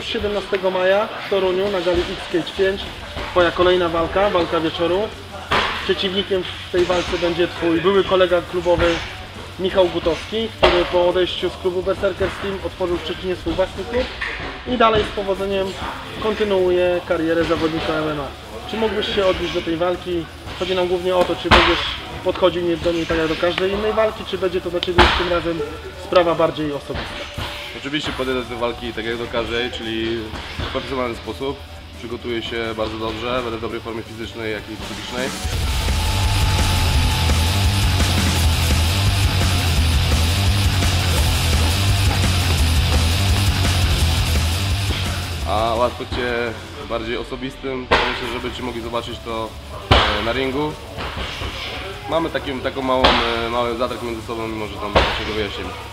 17 maja w Toruniu na gali X-Cage 5. Twoja kolejna walka, walka wieczoru. Przeciwnikiem w tej walce będzie Twój były kolega klubowy Michał Gutowski, który po odejściu z klubu Berserkers Team otworzył w Szczecinie swój własny klub i dalej z powodzeniem kontynuuje karierę zawodnika MMA. Czy mógłbyś się odnieść do tej walki? Chodzi nam głównie o to, czy będziesz podchodził do niej tak jak do każdej innej walki, czy będzie to dla Ciebie już tym razem sprawa bardziej osobista? Oczywiście podejdę do walki tak jak do każdej, czyli w profesjonalny sposób. Przygotuję się bardzo dobrze, będę w dobrej formie fizycznej, jak i psychicznej. A o aspekcie bardziej osobistym, to myślę, że będziecie mogli zobaczyć to e, na ringu. Mamy taką małą, e, mały zatarg między sobą, mimo że tam się go wyjaśnimy.